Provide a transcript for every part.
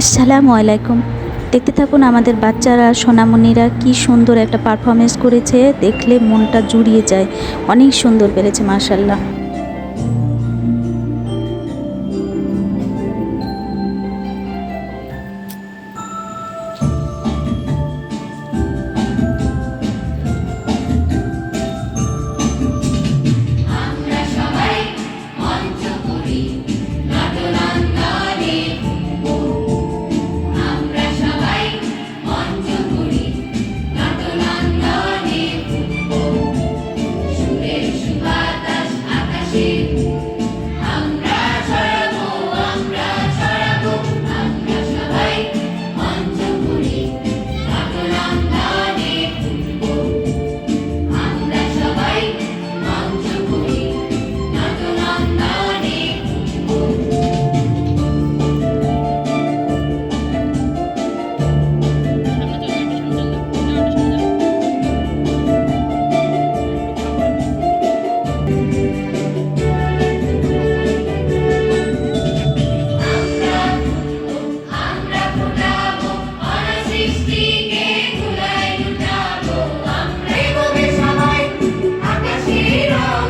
আসসালামু আলাইকুম। দেখতে থাকুন আমাদের বাচ্চারা, সোনামণিরা কি সুন্দর একটা পারফরমেন্স করেছে। দেখলে মনটা জুড়িয়ে যায়। অনেক সুন্দর পেরেছে মার্শাল্লাহ happy.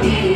You.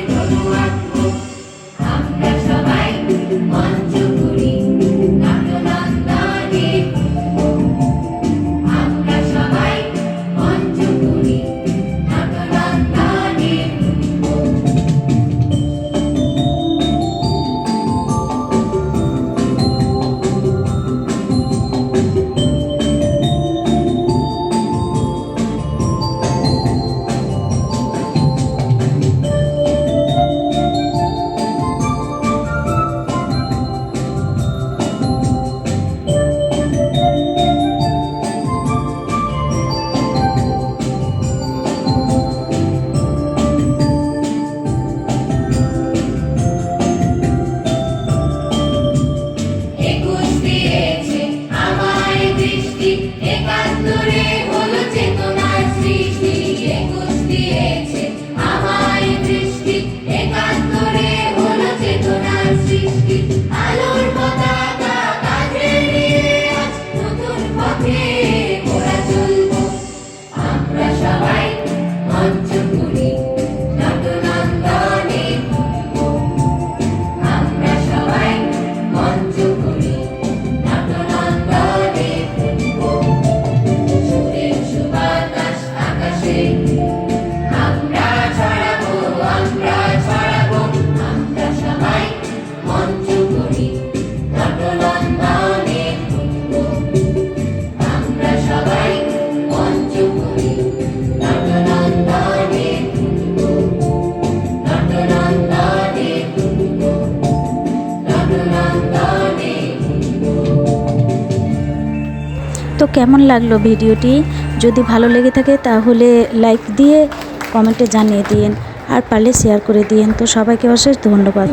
কেমন লাগল ভিডিওটি? যদি ভালো লেগে থাকে তাহলে লাইক দিয়ে কমেন্টে জানিয়ে দিন, আর পারলে শেয়ার করে দিন। তো সবাইকে অশেষ ধন্যবাদ।